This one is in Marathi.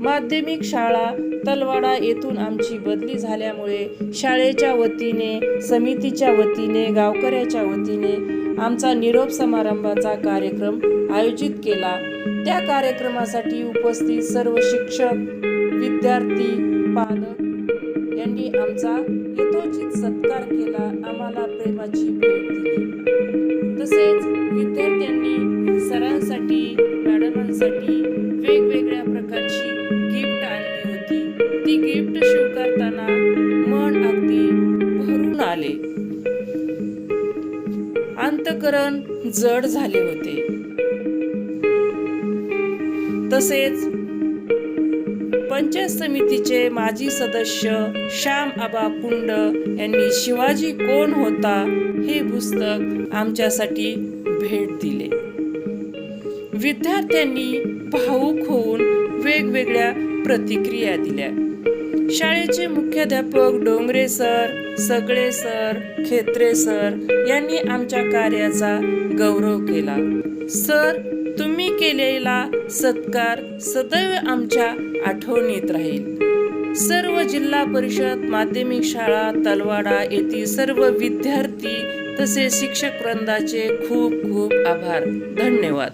माध्यमिक शाळा तलवाडा येथून आमची बदली झाल्यामुळे शाळेच्या वतीने समितीच्या वतीने गावकऱ्याच्या वतीने आमचा निरोप समारंभाचा कार्यक्रम आयोजित केला. त्या कार्यक्रमासाठी उपस्थित सर्व शिक्षक विद्यार्थी पालक यांनी आमचा यथोचित सत्कार केला. आम्हाला प्रेमाची भेट दिली. गिफ्ट स्वीकारताना मन अगदी भरून आले. अंतकरण जड झाले होते. तसेच पंचायत समितीचे माजी सदस्य श्याम आबा कुंड यांनी शिवाजी कोण होता हे पुस्तक आमच्यासाठी भेट दिले. विद्यार्थ्यांनी भाऊक होऊन वेगवेगळ्या प्रतिक्रिया दिल्या. शाळेचे मुख्याध्यापक डोंगरे सर सगळे सर खेत्रे सर यांनी आमच्या कार्याचा गौरव केला. सर तुम्ही केलेला सत्कार सदैव आमच्या आठवणीत राहील. सर्व जिल्हा परिषद माध्यमिक शाळा तलवाडा येथील सर्व विद्यार्थी तसेच शिक्षक वृंदाचे खूप खूप आभार. धन्यवाद.